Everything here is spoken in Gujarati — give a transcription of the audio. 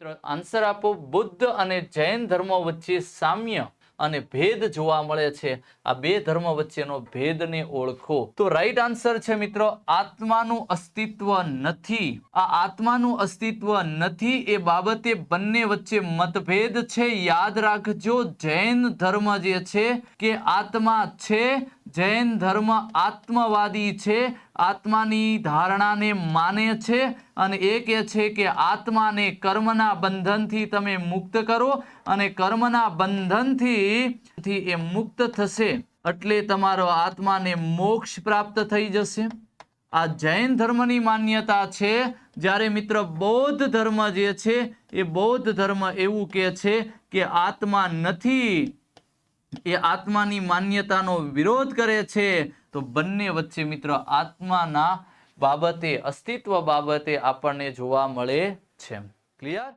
મિત્રો આન્સર આપો. બુદ્ધ અને જૈન ધર્મ વચ્ચે સામ્ય અને ભેદ જોવા મળે છે. આ બે ધર્મ વચ્ચેનો ભેદને ઓળખો. તો રાઈટ આન્સર છે મિત્રો, આત્માનું અસ્તિત્વ નથી. આ આત્માનું અસ્તિત્વ નથી એ બાબતે બંને વચ્ચે મતભેદ છે. યાદ રાખજો, જૈન ધર્મ જે છે કે આત્મા છે, જૈન ધર્મ આત્મવાદી છે, આત્માની ધારણાને માને છે અને એ કહે છે કે આત્માને કર્મના બંધનથી તમે મુક્ત કરો અને કર્મના બંધનથી એ મુક્ત થશે. એટલે તમારો આત્માને મોક્ષ પ્રાપ્ત થઈ જશે. આ જૈન ધર્મની માન્યતા છે. જ્યારે મિત્ર બૌદ્ધ ધર્મ જે છે, એ બૌદ્ધ ધર્મ એવું કહે છે કે આત્મા નથી. એ આત્માની માન્યતાનો વિરોધ કરે છે. તો બંને વચ્ચે મિત્ર આત્માના બાબતે અસ્તિત્વ બાબતે આપણને જોવા મળે છે. ક્લિયર